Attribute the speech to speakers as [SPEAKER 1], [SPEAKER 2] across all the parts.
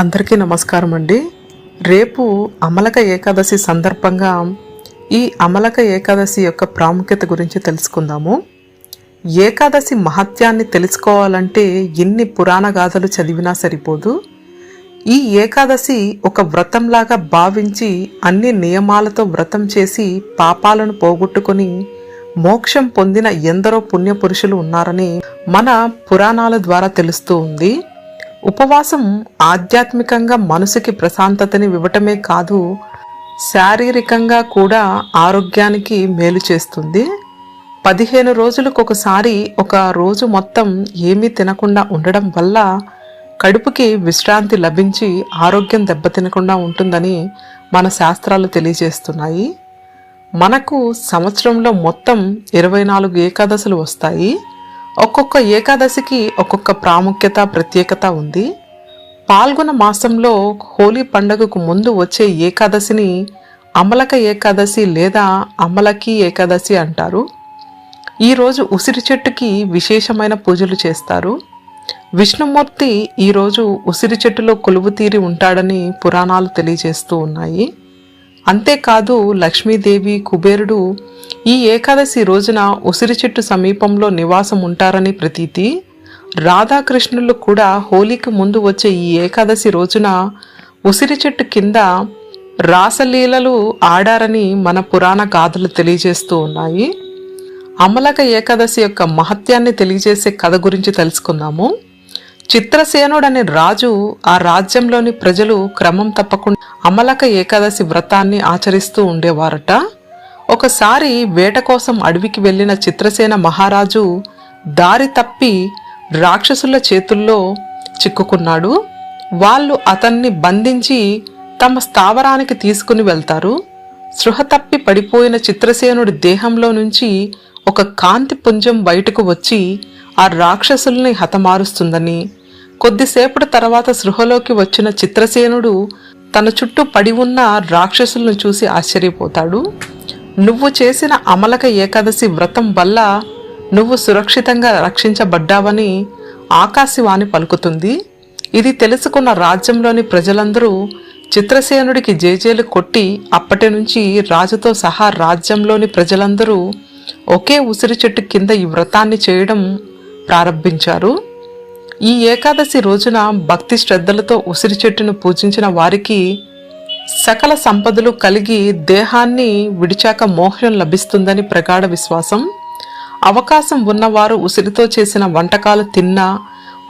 [SPEAKER 1] అందరికీ నమస్కారం అండి. రేపు అమలక ఏకాదశి సందర్భంగా ఈ అమలక ఏకాదశి యొక్క ప్రాముఖ్యత గురించి తెలుసుకుందాము. ఏకాదశి మహత్యాన్ని తెలుసుకోవాలంటే ఎన్ని పురాణ గాథలు చదివినా సరిపోదు. ఈ ఏకాదశి ఒక వ్రతంలాగా భావించి అన్ని నియమాలతో వ్రతం చేసి పాపాలను పోగొట్టుకొని మోక్షం పొందిన ఎందరో పుణ్యపురుషులు ఉన్నారని మన పురాణాల ద్వారా తెలుస్తూ ఉంది. ఉపవాసం ఆధ్యాత్మికంగా మనసుకి ప్రశాంతతని ఇవ్వటమే కాదు శారీరకంగా కూడా ఆరోగ్యానికి మేలు చేస్తుంది. పదిహేను రోజులకు ఒకసారి ఒక రోజు మొత్తం ఏమీ తినకుండా ఉండడం వల్ల కడుపుకి విశ్రాంతి లభించి ఆరోగ్యం దెబ్బతినకుండా ఉంటుందని మన శాస్త్రాలు తెలియజేస్తున్నాయి. మనకు సంవత్సరంలో మొత్తం ఇరవై నాలుగు ఏకాదశులు వస్తాయి. ఒక్కొక్క ఏకాదశికి ఒక్కొక్క ప్రాముఖ్యత ప్రత్యేకత ఉంది. పాల్గొన మాసంలో హోలీ పండుగకు ముందు వచ్చే ఏకాదశిని అమలక ఏకాదశి లేదా అమలకి ఏకాదశి అంటారు. ఈరోజు ఉసిరి చెట్టుకి విశేషమైన పూజలు చేస్తారు. విష్ణుమూర్తి ఈరోజు ఉసిరి చెట్టులో కొలువు తీరి ఉంటాడని పురాణాలు తెలియజేస్తూ ఉన్నాయి. అంతేకాదు లక్ష్మీదేవి కుబేరుడు ఈ ఏకాదశి రోజున ఉసిరి చెట్టు సమీపంలో నివాసం ఉంటారని ప్రతీతి. రాధాకృష్ణులు కూడా హోలీకి ముందు వచ్చే ఈ ఏకాదశి రోజున ఉసిరి చెట్టు కింద రాసలీలలు ఆడారని మన పురాణ గాథలు తెలియజేస్తూ ఉన్నాయి. అమలక ఏకాదశి యొక్క మహత్యాన్ని తెలియజేసే కథ గురించి తెలుసుకుందాము. చిత్రసేనుడనే రాజు ఆ రాజ్యంలోని ప్రజలు క్రమం తప్పకుండా అమలక ఏకాదశి వ్రతాన్ని ఆచరిస్తూ ఉండేవారట. ఒకసారి వేట కోసం అడవికి వెళ్ళిన చిత్రసేన మహారాజు దారి తప్పి రాక్షసుల చేతుల్లో చిక్కుకున్నాడు. వాళ్ళు అతన్ని బంధించి తమ స్థావరానికి తీసుకుని వెళ్తారు. సృహ తప్పి పడిపోయిన చిత్రసేనుడి దేహంలో నుంచి ఒక కాంతి పుంజం బయటకు వచ్చి ఆ రాక్షసుల్ని హతమారుస్తుందని కొద్దిసేపటి తర్వాత సృహలోకి వచ్చిన చిత్రసేనుడు తన చుట్టూ పడి ఉన్న రాక్షసులను చూసి ఆశ్చర్యపోతాడు. నువ్వు చేసిన అమలక ఏకాదశి వ్రతం వల్ల నువ్వు సురక్షితంగా రక్షించబడ్డావని ఆకాశవాణి పలుకుతుంది. ఇది తెలుసుకున్న రాజ్యంలోని ప్రజలందరూ చిత్రసేనుడికి జేజేలు కొట్టి అప్పటి నుంచి రాజుతో సహా రాజ్యంలోని ప్రజలందరూ ఒకే ఉసిరి చెట్టు కింద ఈ వ్రతాన్ని చేయడం ప్రారంభించారు. ఈ ఏకాదశి రోజున భక్తి శ్రద్ధలతో ఉసిరి చెట్టును పూజించిన వారికి సకల సంపదలు కలిగి దేహాన్ని విడిచాక మోహం లభిస్తుందని ప్రగాఢ విశ్వాసం. అవకాశం ఉన్నవారు ఉసిరితో చేసిన వంటకాలు తిన్నా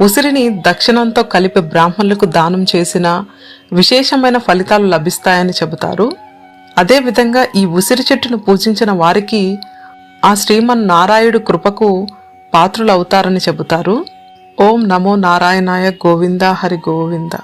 [SPEAKER 1] ఉసిరిని దక్షిణంతో కలిపి బ్రాహ్మణులకు దానం చేసిన విశేషమైన ఫలితాలు లభిస్తాయని చెబుతారు. అదేవిధంగా ఈ ఉసిరి చెట్టును పూజించిన వారికి ఆ శ్రీమన్ నారాయుడు కృపకు పాత్రులవుతారని చెబుతారు. ఓం నమో నారాయణాయ గోవింద హరి గోవింద.